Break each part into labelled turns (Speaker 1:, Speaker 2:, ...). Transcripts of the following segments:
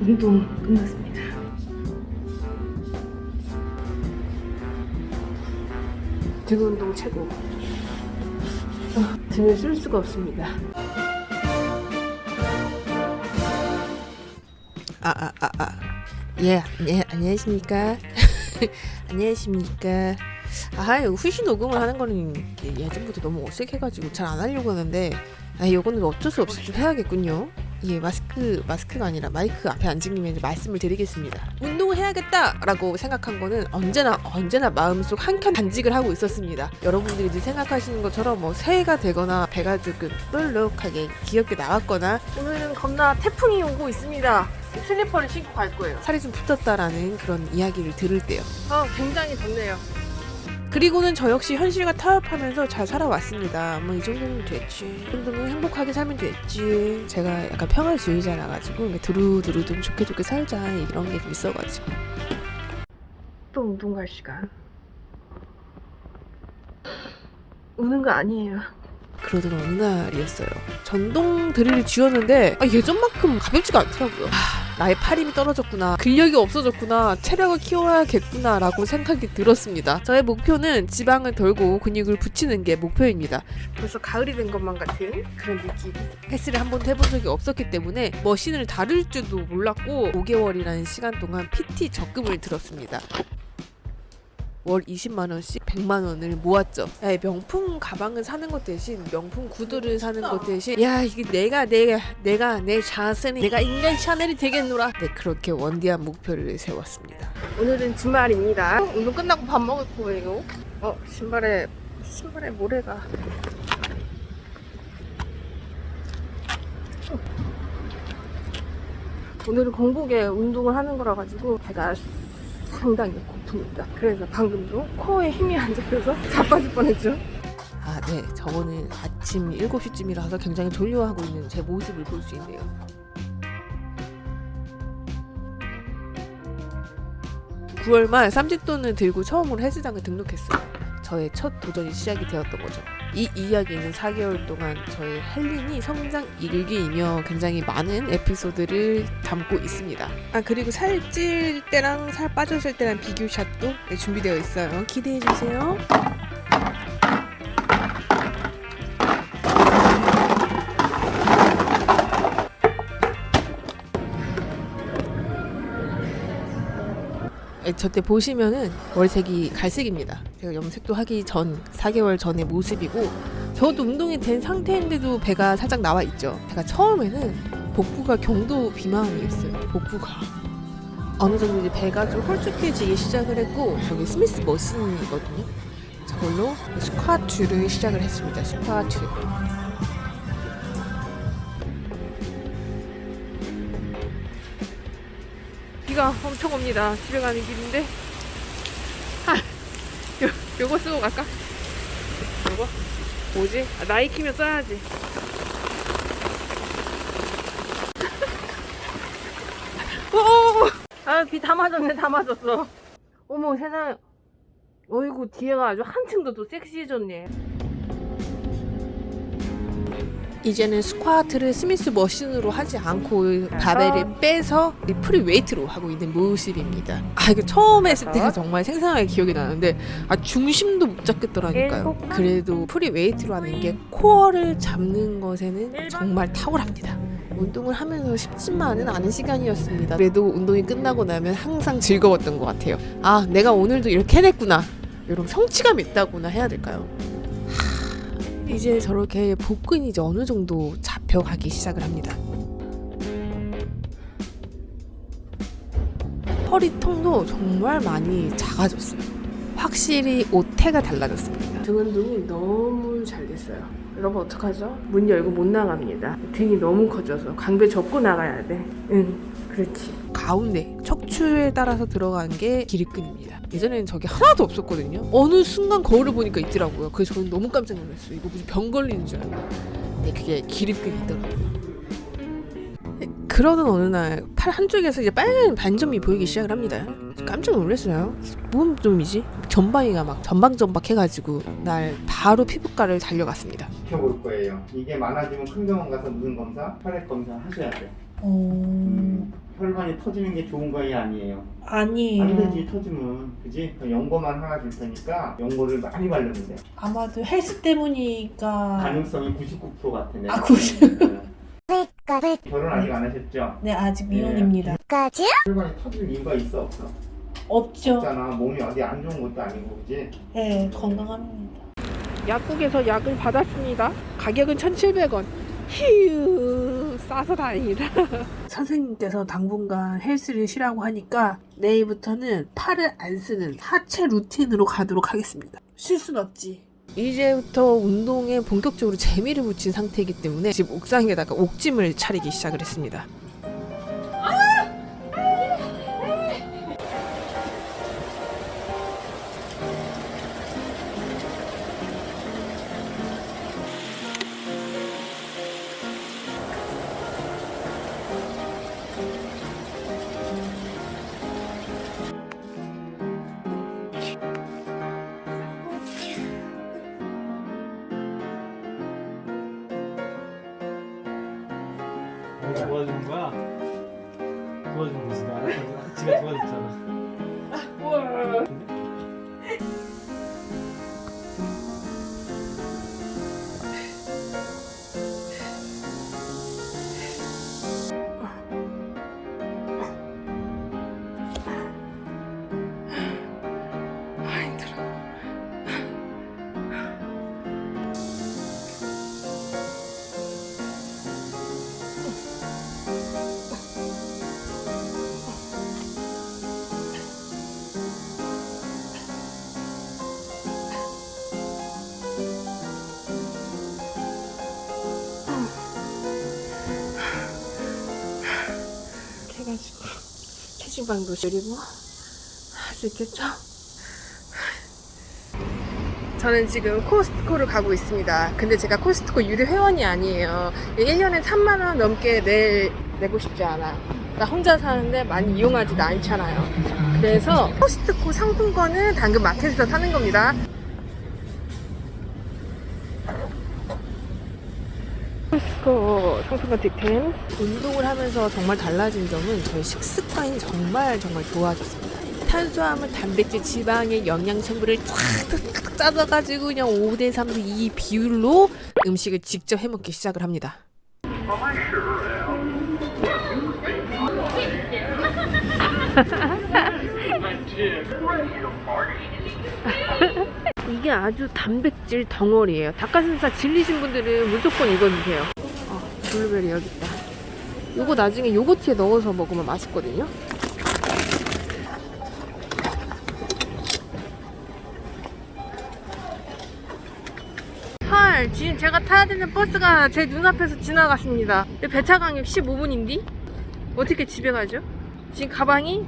Speaker 1: 운동 끝났습니다. 등 운동 최고. 아, 등을 쓸 수가 없습니다.
Speaker 2: 아, 아, 아, 아. 예, 예, 안녕하십니까. 안녕하십니까. 아, 이거 후시 녹음을 하는 거는 예전부터 너무 어색해가지고 잘 안 하려고 하는데, 아, 이거는 어쩔 수 없이 좀 해야겠군요. 예, 마스크, 마스크가 아니라 마이크 앞에 앉은 김에 이제 말씀을 드리겠습니다. 운동을 해야겠다라고 생각한 거는 언제나, 언제나 마음속 한켠 간직을 하고 있었습니다. 여러분들이 이제 생각하시는 것처럼 뭐 새해가 되거나 배가 조금 볼록하게 귀엽게 나왔거나
Speaker 1: 오늘은 겁나 태풍이 오고 있습니다. 슬리퍼를 신고 갈 거예요.
Speaker 2: 살이 좀 붙었다라는 그런 이야기를 들을 때요.
Speaker 1: 아, 굉장히 덥네요.
Speaker 2: 그리고는 저 역시 현실과 타협하면서 잘 살아왔습니다. 뭐 이 정도면 됐지. 이 정도면 행복하게 살면 됐지. 제가 약간 평화주의자라 가지고 두루두루 좀 좋게 좋게 살자 이런 게 좀 있어가지고.
Speaker 1: 또 운동 갈 시간. 우는 거 아니에요.
Speaker 2: 그러던 어느 날이었어요. 전동 드릴을 쥐었는데 아, 예전만큼 가볍지가 않더라고요. 아, 나의 팔 힘이 떨어졌구나. 근력이 없어졌구나. 체력을 키워야겠구나라고 생각이 들었습니다. 저의 목표는 지방을 덜고 근육을 붙이는 게 목표입니다.
Speaker 1: 벌써 가을이 된 것만 같은 그런 느낌.
Speaker 2: 헬스를 한 번도 해본 적이 없었기 때문에 머신을 다룰 줄도 몰랐고 5개월이라는 시간 동안 PT 적금을 들었습니다. 월 20만 원씩 100만 원을 모았죠. 야, 명품 가방을 사는 것 대신 명품 구두를 사는 것 대신 야 이게 내가 내가 내가 내 자신이 내가 인간 샤넬이 되겠노라. 네 그렇게 원디한 목표를 세웠습니다.
Speaker 1: 오늘은 주말입니다. 운동 끝나고 밥 먹을 거예요. 어, 신발에 신발에 모래가. 오늘은 공복에 운동을 하는 거라 가지고 배가 상당히 고픕니다. 그래서 방금도 코어에 힘이 안 잡혀서 자빠질 뻔했죠.
Speaker 2: 아, 네. 저거는 아침 7시쯤이라서 굉장히 졸려하고 있는 제 모습을 볼 수 있네요. 구월말 쌈짓돈을 들고 처음으로 헬스장을 등록했어요. 저의 첫 도전이 시작이 되었던 거죠. 이 이야기는 4개월 동안 저의 헬린이 성장 일기이며 굉장히 많은 에피소드를 담고 있습니다. 아 그리고 살찔 때랑 살 빠졌을 때랑 비교샷도 네, 준비되어 있어요. 기대해 주세요. 저때 보시면은 머리색이 갈색입니다. 제가 염색도 하기 전 4개월 전의 모습이고 저도 운동이 된 상태인데도 배가 살짝 나와 있죠. 제가 처음에는 복부가 경도 비만이었어요. 복부가 어느 정도 이제 배가 좀 홀쭉해지기 시작을 했고 저기 스미스 머신이거든요. 저걸로 스쿼트를 시작을 했습니다. 스쿼트.
Speaker 1: 비가 엄청 옵니다. 집에 가는 길인데. 아, 요, 요거 쓰고 갈까? 요거? 뭐지? 아, 나이키면 써야지. 오! 아, 비 다 맞았네, 다 맞았어. 어머, 세상. 어이구, 뒤에가 아주 한층 더 또 섹시해졌네.
Speaker 2: 이제는 스쿼트를 스미스 머신으로 하지 않고 바벨을 빼서 이 프리 웨이트로 하고 있는 모습입니다. 아 이거 처음 했을 때가 정말 생생하게 기억이 나는데 아 중심도 못 잡겠더라니까요. 그래도 프리 웨이트로 하는 게 코어를 잡는 것에는 정말 탁월합니다. 운동을 하면서 쉽지만은 않은 시간이었습니다. 그래도 운동이 끝나고 나면 항상 즐거웠던 것 같아요. 아 내가 오늘도 이렇게 해냈구나. 이런 성취감 있다고나 해야 될까요? 이제 저렇게 복근이 이제 어느 정도 잡혀가기 시작을 합니다. 허리통도 정말 많이 작아졌어요. 확실히 옷태가 달라졌습니다.
Speaker 1: 등 운동이 너무 잘 됐어요. 여러분 어떡하죠? 문 열고 못 나갑니다. 등이 너무 커져서 광배 접고 나가야 돼. 응, 그렇지.
Speaker 2: 가운데 척추에 따라서 들어간 게 기립근입니다. 예전에는 저게 하나도 없었거든요. 어느 순간 거울을 보니까 있더라고요. 그래서 저는 너무 깜짝 놀랐어요. 이거 무슨 병 걸리는 줄 알고. 근데 그게 기립근이 있더라고요. 그러던 어느 날 팔 한쪽에서 이제 빨간 반점이 보이기 시작을 합니다. 깜짝 놀랐어요. 뭔 점이지? 전방위가 막 전방전박 해가지고 날 바로 피부과를 달려갔습니다.
Speaker 3: 지켜볼 거예요. 이게 많아지면 큰 병원 가서 무슨 검사, 혈액 검사 하셔야 돼요.
Speaker 4: 어...
Speaker 3: 음, 혈관이 터지는 게 좋은 거예요, 아니에요?
Speaker 4: 아니에요.
Speaker 3: 안 되지 터지면, 그지? 그 연고만 하나 줄 테니까 연고를 많이 바르면 돼.
Speaker 4: 아마도 헬스 때문이니까.
Speaker 3: 가능성이 99% 같아. 내가
Speaker 4: 아, 90.
Speaker 3: 보기에는. 결혼 아직 안 하셨죠?
Speaker 4: 네, 아직 미혼입니다.
Speaker 3: 혈관이 터질 이유가 있어 없어?
Speaker 4: 없죠.
Speaker 3: 없잖아. 몸이 어디 안 좋은 것도 아니고, 그지?
Speaker 4: 네, 건강합니다.
Speaker 1: 약국에서 약을 받았습니다. 가격은 1,700원. 휴, 싸서 다행이다.
Speaker 2: 선생님께서 당분간 헬스를 쉬라고 하니까 내일부터는 팔을 안 쓰는 하체 루틴으로 가도록 하겠습니다. 쉴 순 없지. 이제부터 운동에 본격적으로 재미를 붙인 상태이기 때문에 집 옥상에다가 옥짐을 차리기 시작을 했습니다.
Speaker 5: 도와주는 알았어 지가 도와줬잖아
Speaker 2: 아 체중방도 줄이고 할 수 있겠죠? 저는 지금 코스트코를 가고 있습니다. 근데 제가 코스트코 유료 회원이 아니에요. 1년에 3만원 넘게 내, 내고 싶지 않아. 나 혼자 사는데 많이 이용하지도 않잖아요. 그래서 코스트코 상품권을 당근 마켓에서 사는 겁니다. 코스트코 상품권 득템. 운동을 하면서 정말 달라진 점은 저희 식습관이 정말 정말 좋아졌습니다. 탄수화물, 단백질, 지방의 영양 성분을 쫙 짜져가지고 그냥 5대3 이 비율로 음식을 직접 해먹기 시작을 합니다. 이게 아주 단백질 덩어리예요. 닭가슴살 질리신 분들은 무조건 이거 드세요. 어, 블루베리 여기 있다. 요거 나중에 요거트에 넣어서 먹으면 맛있거든요. 헐, 지금 제가 타야 되는 버스가 제 눈앞에서 지나갔습니다. 배차강역 15분인데? 어떻게 집에 가죠? 지금 가방이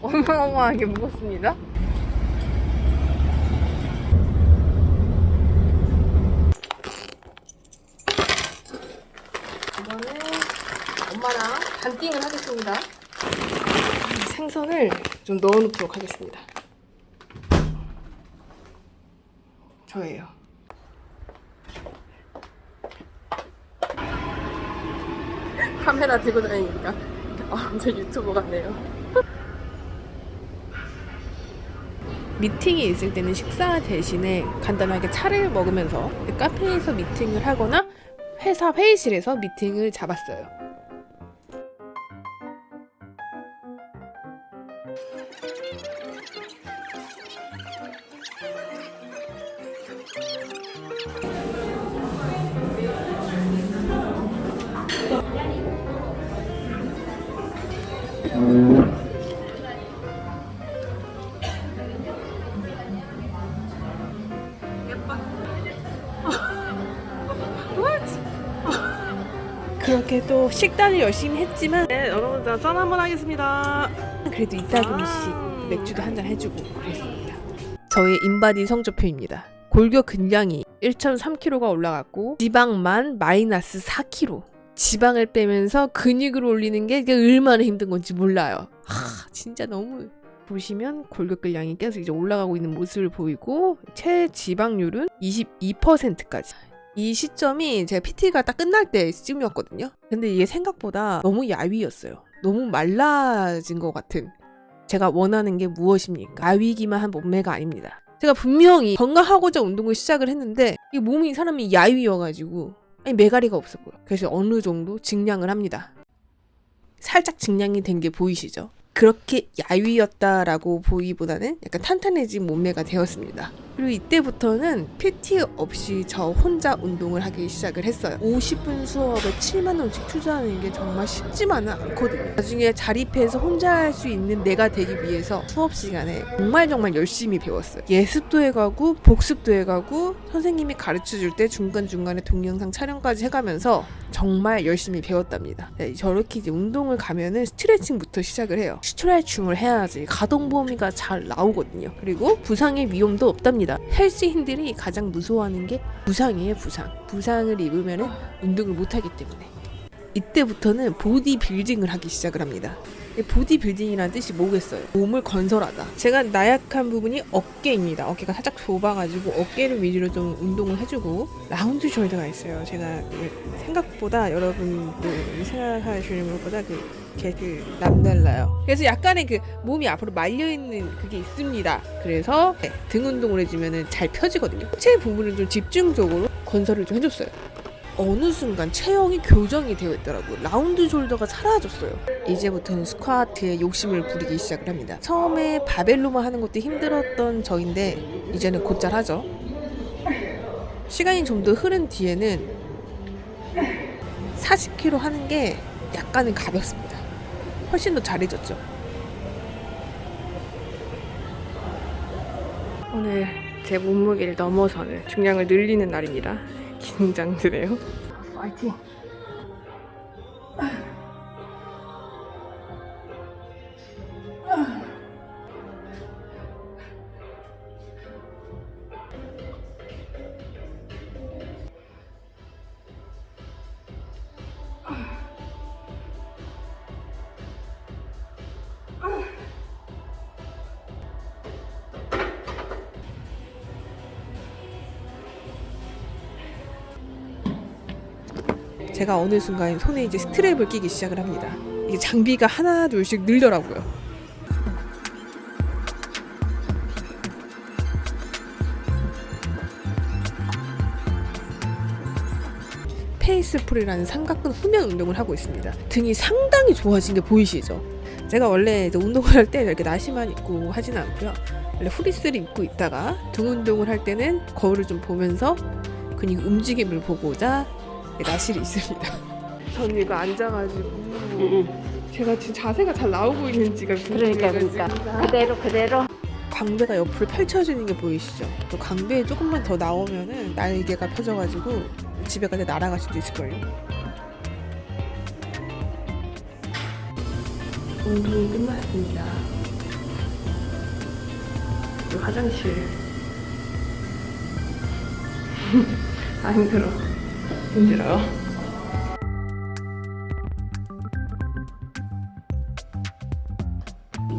Speaker 2: 어마어마하게 무겁습니다. 이번에 엄마랑 하겠습니다. 생선을 좀 넣어놓도록 하겠습니다. 저예요. 카메라 들고 다니니까 아, 완전 유튜버 같네요. 미팅이 있을 때는 식사 대신에 간단하게 차를 먹으면서 카페에서 미팅을 하거나 회사 회의실에서 미팅을 잡았어요. 그렇게 또 식단을 열심히 했지만 네, 여러분 자, 짠 한번 하겠습니다. 그래도 이따금씩 맥주도 한 잔 해주고 그랬습니다. 저의 인바디 성적표입니다. 골격 근량이 1.3kg가 올라갔고 지방만 마이너스 4kg. 지방을 빼면서 근육을 올리는 게 얼마나 힘든 건지 몰라요. 하, 진짜 너무 보시면 골격 근량이 계속 이제 올라가고 있는 모습을 보이고 체지방률은 22%까지. 이 시점이 제가 PT가 딱 끝날 때쯤이었거든요. 근데 이게 생각보다 너무 야위였어요. 너무 말라진 것 같은. 제가 원하는 게 무엇입니까? 야위기만 한 몸매가 아닙니다. 제가 분명히 건강하고자 운동을 시작을 했는데 이 몸이 사람이 야위여가지고 아니 메가리가 보여. 그래서 어느 정도 증량을 합니다. 살짝 증량이 된 게 보이시죠? 그렇게 야위였다라고 보이보다는 약간 탄탄해진 몸매가 되었습니다. 그리고 이때부터는 PT 없이 저 혼자 운동을 하기 시작을 했어요. 50분 수업에 7만 원씩 투자하는 게 정말 쉽지만은 않거든요. 나중에 자립해서 혼자 할 수 있는 내가 되기 위해서 수업 시간에 정말 정말 열심히 배웠어요. 예습도 해가고 복습도 해가고 선생님이 가르쳐 줄 때 중간 중간에 동영상 촬영까지 해가면서 정말 열심히 배웠답니다. 네, 저렇게 이제 운동을 가면은 스트레칭부터 시작을 해요. 스트레칭을 해야지 가동 범위가 잘 나오거든요. 그리고 부상의 위험도 없답니다. 헬스인들이 가장 무서워하는 게 부상이에요, 부상. 부상을 입으면은 운동을 못 하기 때문에. 이때부터는 보디 빌딩을 하기 시작을 합니다. 이 보디 빌딩이라는 뜻이 뭐겠어요? 몸을 건설하다. 제가 나약한 부분이 어깨입니다. 어깨가 살짝 좁아가지고 어깨를 위주로 좀 운동을 해주고 라운드 숄더가 있어요. 제가 이게 생각보다 여러분들 생각하시는 것보다 그, 이렇게 그 남달라요. 그래서 약간의 그 몸이 앞으로 말려 있는 그게 있습니다. 그래서 네, 등 운동을 해주면은 잘 펴지거든요. 체 부분을 좀 집중적으로 건설을 좀 해줬어요. 어느 순간 체형이 교정이 되어 있더라고요. 라운드 숄더가 사라졌어요. 이제부터는 스쿼트에 욕심을 부리기 시작을 합니다. 처음에 바벨로만 하는 것도 힘들었던 저인데 이제는 곧잘 하죠. 시간이 좀 더 흐른 뒤에는 40kg 하는 게 약간은 가볍습니다. 훨씬 더 잘해졌죠.
Speaker 1: 오늘 제 몸무게를 넘어서는 중량을 늘리는 날입니다. 긴장되네요. 파이팅!
Speaker 2: 제가 어느 순간 손에 이제 스트랩을 끼기 시작을 합니다. 이게 장비가 하나 둘씩 늘더라고요. 페이스풀이라는 삼각근 후면 운동을 하고 있습니다. 등이 상당히 좋아진 게 보이시죠? 제가 원래 운동을 할 때 이렇게 나시만 입고 하진 않고요. 원래 후리스를 입고 있다가 등 운동을 할 때는 거울을 좀 보면서 근육 움직임을 보고자 나시를 있습니다.
Speaker 1: 저는 이거 앉아가지고 제가 지금 자세가 잘 나오고 있는지가
Speaker 6: 그러니까 그러니까 그대로 그대로
Speaker 2: 광배가 옆으로 펼쳐지는 게 보이시죠? 또 광배에 조금만 더 나오면은 날개가 펴져가지고 집에 갈때 날아갈 수도 있을걸요.
Speaker 1: 운동이 끝났습니다. 화장실. 아 힘들어. 힘들어요.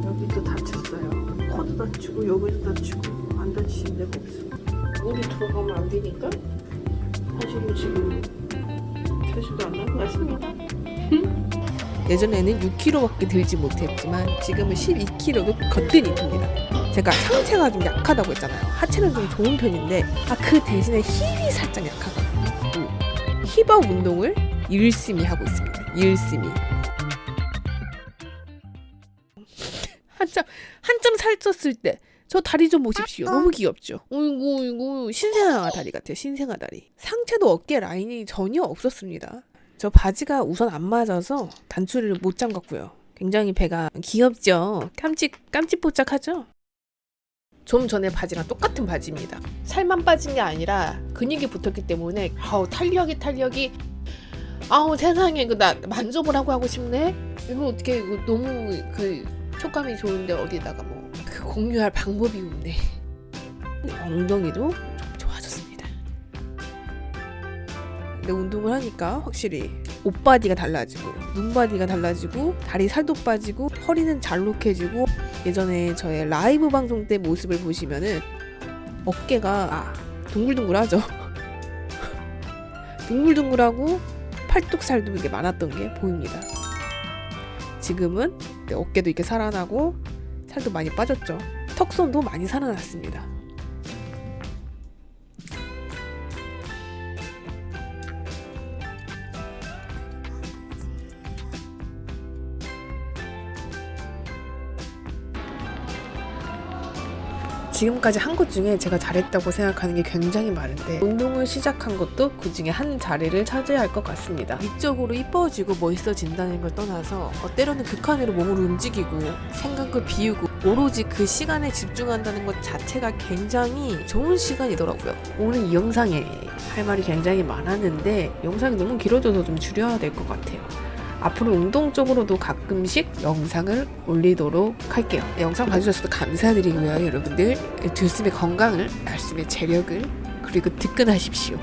Speaker 1: 여기도 다쳤어요. 코도 다치고 여기도 다치고 안 다치는 데가 없어. 물이 들어가면 안 되니까 사실은 지금 사실도 안 나는 것 같습니다.
Speaker 2: 예전에는 6kg밖에 들지 못했지만 지금은 12kg도 거뜬히 듭니다. 제가 상체가 좀 약하다고 했잖아요. 하체는 좀 좋은 편인데 아 그 대신에 힙이 살짝 약하거든요. 음. 힙업 운동을 열심히 하고 있습니다. 열심히. 한참 한참 살쪘을 때 저 다리 좀 보십시오. 너무 귀엽죠? 어이구 어이구 신생아 다리 같아요. 신생아 다리. 상체도 어깨 라인이 전혀 없었습니다. 저 바지가 우선 안 맞아서 단추를 못 잠갔고요. 굉장히 배가 귀엽죠. 깜찍 깜찍뽀짝하죠. 좀 전에 바지랑 똑같은 바지입니다. 살만 빠진 게 아니라 근육이 붙었기 때문에 아우 탄력이 탄력이 아우 세상에 이거 나 만져보라고 하고 싶네. 이거 어떻게 이거 너무 그 촉감이 좋은데 어디다가 뭐 그 공유할 방법이 없네. 엉덩이도 좀 좋아졌습니다. 근데 운동을 하니까 확실히 옷바디가 달라지고 눈바디가 달라지고 다리 살도 빠지고 허리는 잘록해지고 예전에 저의 라이브 방송 때 모습을 보시면은 어깨가 아, 둥글둥글하죠. 둥글둥글하고 팔뚝살도 이게 많았던 게 보입니다. 지금은 네, 어깨도 이렇게 살아나고 살도 많이 빠졌죠. 턱선도 많이 살아났습니다. 지금까지 한 것 중에 제가 잘했다고 생각하는 게 굉장히 많은데 운동을 시작한 것도 그 중에 한 자리를 차지해야 할 것 같습니다. 미적으로 이뻐지고 멋있어진다는 걸 떠나서 어, 때로는 극한으로 몸을 움직이고 생각을 비우고 오로지 그 시간에 집중한다는 것 자체가 굉장히 좋은 시간이더라고요. 오늘 이 영상에 할 말이 굉장히 많았는데 영상이 너무 길어져서 좀 줄여야 될 것 같아요. 앞으로 운동 쪽으로도 가끔씩 영상을 올리도록 할게요. 영상 봐주셔서 감사드리고요, 여러분들. 들숨의 건강을, 날숨의 재력을, 그리고 득근하십시오.